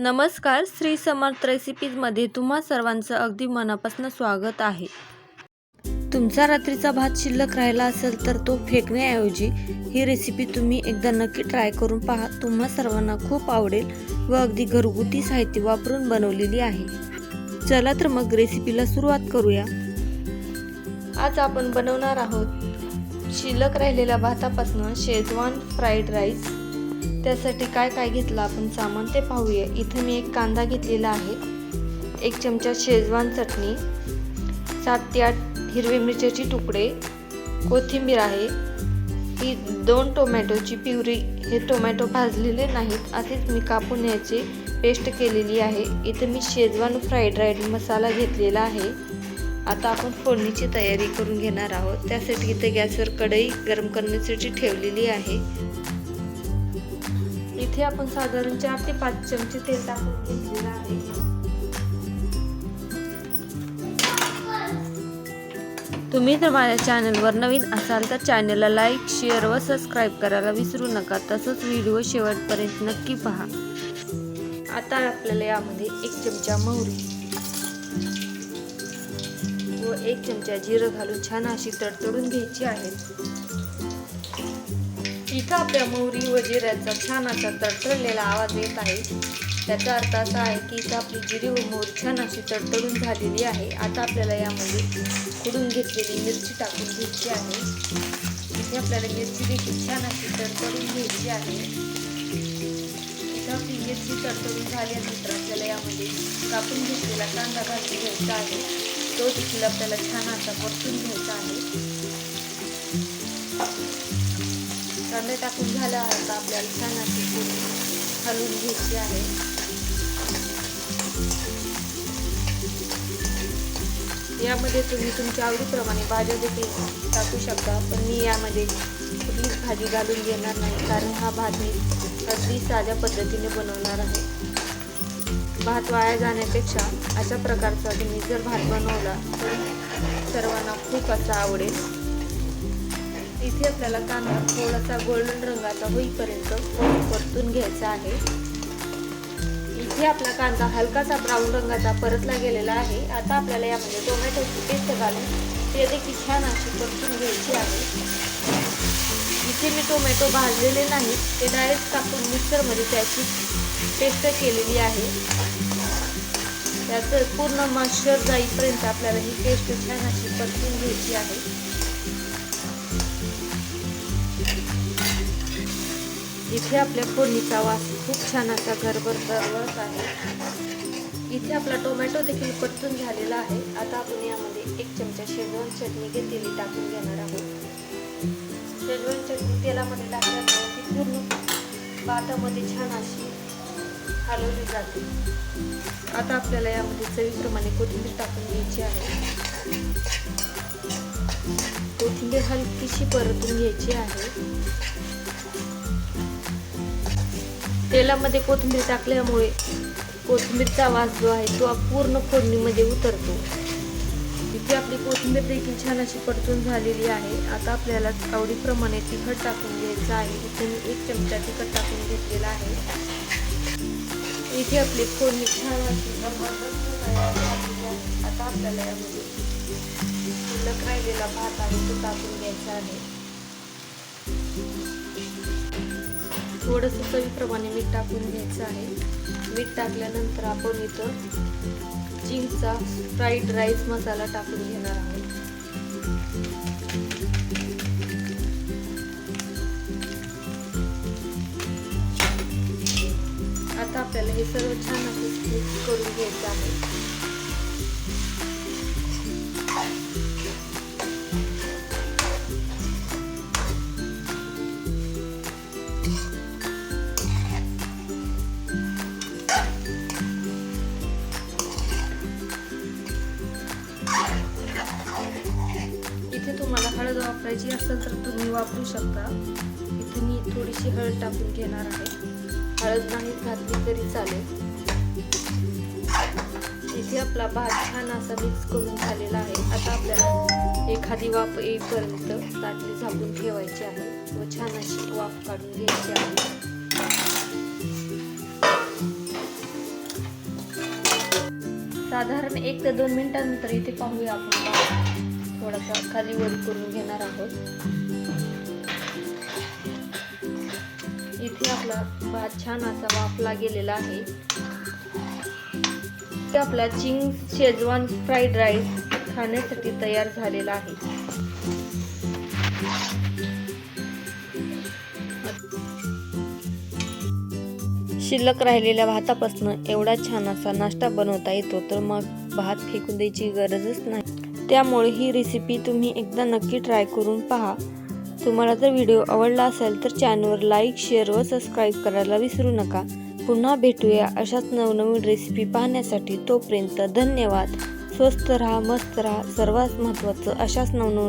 नमस्कार श्री समर्थ रेसिपीजमध्ये तुम्हा सर्वांचं अगदी मनापासून स्वागत आहे. तुमचा रात्रीचा भात शिल्लक राहिला असेल तर तो फेकण्याऐवजी ही रेसिपी तुम्ही एकदा नक्की ट्राय करून पहा. तुम्हा सर्वांना खूप आवडेल व अगदी घरगुती साहित्य वापरून बनवलेली आहे. चला तर मग रेसिपीला सुरुवात करूया. आज आपण बनवणार आहोत शिल्लक राहिलेल्या भातापासून शेजवान फ्राईड राईस त्यासाठी काय काय घेतलं आपण सामान ते पाहूया. इथं मी एक कांदा घेतलेला आहे. एक चमचा शेजवान चटणी सात ते आठ हिरवी मिरच्याचे तुकडे कोथिंबीर आहे. ही दोन टोमॅटोची प्युरी. हे टोमॅटो भाजलेले नाहीत असेच मी कापून याची पेस्ट केलेली आहे. इथं मी शेजवान फ्राईड राईस मसाला घेतलेला आहे. आता आपण फोडणीची तयारी करून घेणार आहोत. त्यासाठी इथे गॅसवर कढई गरम करण्यासाठी ठेवलेली आहे. इथे आपण साधारण चार ते पाच चमचे तेल टाकून घेतलेलं आहे. तुम्ही जर माझ्या चॅनलवर नवीन असाल तर चॅनलला लाईक शेअर व सबस्क्राईब करायला विसरू नका. तसंच व्हिडिओ शेवटपर्यंत नक्की पहा. आता आपल्याला यामध्ये एक चमचा मोहरी व एक चमचा जिरं घालून छान अशी तडतडून घ्यायची आहे. इथं आपल्या मोहरी व जिऱ्याचा छान असा तडतडलेला आवाज येत आहे. त्याचा अर्थ असा आहे की इथं आपली जिरी व मोहरी छान अशी तडतडून झालेली आहे. आता आपल्याला यामध्ये खुडून घेतलेली मिरची टाकून घ्यायची आहे. इथे आपल्याला मिरची देखील छान अशी तडतडून घ्यायची आहे. इथं आपली मिरची तडतडून झाल्यानंतर आपल्याला यामध्ये कापून घेतलेला कांदा घालून घ्यायचा आहे. तो देखील आपल्याला छान असा परतून घ्यायचा आहे. कांदा टाकून झाला आता आपल्याला छान अशी पूर्ण हलवून घ्यायची आहे. यामध्ये तुम्ही तुमच्या आवडीप्रमाणे भाज्या देखील टाकू शकता पण मी यामध्ये कुठलीच भाजी घालून घेणार नाही कारण हा भात मी अगदी साध्या पद्धतीने बनवणार आहे. भात वाया जाण्यापेक्षा अशा प्रकारचा तुम्ही जर भात बनवला तर सर्वांना खूप असा आवडेल. इथे आपल्याला कांदा थोडासा गोल्डन रंगाचा होईपर्यंत परतून घ्यायचा आहे. इथे आपला कांदा हलकासा ब्राऊन रंगाचा परतला गेलेला आहे. आता आपल्याला यामध्ये टोमॅटोची पेस्ट घालून ते देखील छान अशी परतून घ्यायची आहे. इथे मी टोमॅटो भाजलेले नाही ते डायरेक्ट टाकून मिक्सरमध्ये त्याची पेस्ट केलेली आहे. त्याचं पूर्ण मॉइश्चर जाईपर्यंत आपल्याला ही पेस्ट छान अशी परतून घ्यायची आहे. इथे आपल्या फोडणीचा वास खूप छान असा घरभर आहे. इथे आपला टोमॅटो देखील परतून झालेला आहे. आता आपण यामध्ये एक चमचा शेजवान चटणी घेतलेली टाकून घेणार आहोत. शेजवान चटणी तेलामध्ये टाकल्यामुळे ती पूर्ण भातामध्ये छान अशी हलवली जाते. आता आपल्याला यामध्ये चवीप्रमाणे कोथिंबीर टाकून घ्यायची आहे. कोथिंबीर हलकीशी परतून घ्यायची आहे. तेलामध्ये कोथिंबीर टाकल्यामुळे कोथिंबीरचा वास जो आहे तो पूर्ण फोडणीमध्ये उतरतो. तिथे आपली कोथिंबीर देखील छान अशी परतून झालेली आहे. आता आपल्याला आवडीप्रमाणे तिखट टाकून घ्यायचं आहे. इथे मी एक चमचा तिखट टाकून घेतलेला आहे. इथे आपली फोडणी छान अशी आता आपल्याला यामध्ये शिल्लक राहिलेला भात आहे तो टाकून घ्यायचा आहे. थोडंसं चवीप्रमाणे मीठ टाकून घ्यायचं आहे. मीठ टाकल्यानंतर आपण इथं चिंगचा फ्राईड राईस मसाला टाकून घेणार आहोत. आता आपल्याला हे सर्व छान असं मिक्स करून घ्यायचं आहे. इथे तुम्हाला हळद वापरायची असेल तर तुम्ही वापरू शकता. इथे मी थोडीशी हळद टाकून घेणार आहे. हळद नाही घातली तरी चालेल. इथे आपला भात छान असा मिक्स करून झालेला आहे. आता आपल्याला एखादी वाफ येईपर्यंत ताटली झाकून ठेवायची आहे. व छान अशी वाफ काढून घ्यायची आहे. साधारण एक ते दोन मिनटानंतर इथे पाहूया आपण. थोडासा खाली वर करून घेणार आहोत. इथे आपला भात छान असा वाफला गेलेला आहे. इथे आपला चिंग शेजवान फ्राईड राईस खाण्यासाठी तयार झालेला आहे. शिल्लक राहिलेल्या भातापासून एवढा छान असा नाश्ता बनवता येतो तर मग भात फेकून द्यायची गरजच नाही. त्यामुळे ही रेसिपी तुम्ही एकदा नक्की ट्राय करून पहा. तुम्हाला जर व्हिडिओ आवडला असेल तर चॅनलवर लाईक शेअर व सबस्क्राईब करायला विसरू नका. पुन्हा भेटूया अशाच नवनवीन रेसिपी पाहण्यासाठी. तोपर्यंत धन्यवाद. स्वस्त राहा मस्त राहा. सर्वात महत्त्वाचं अशाच नवनवीन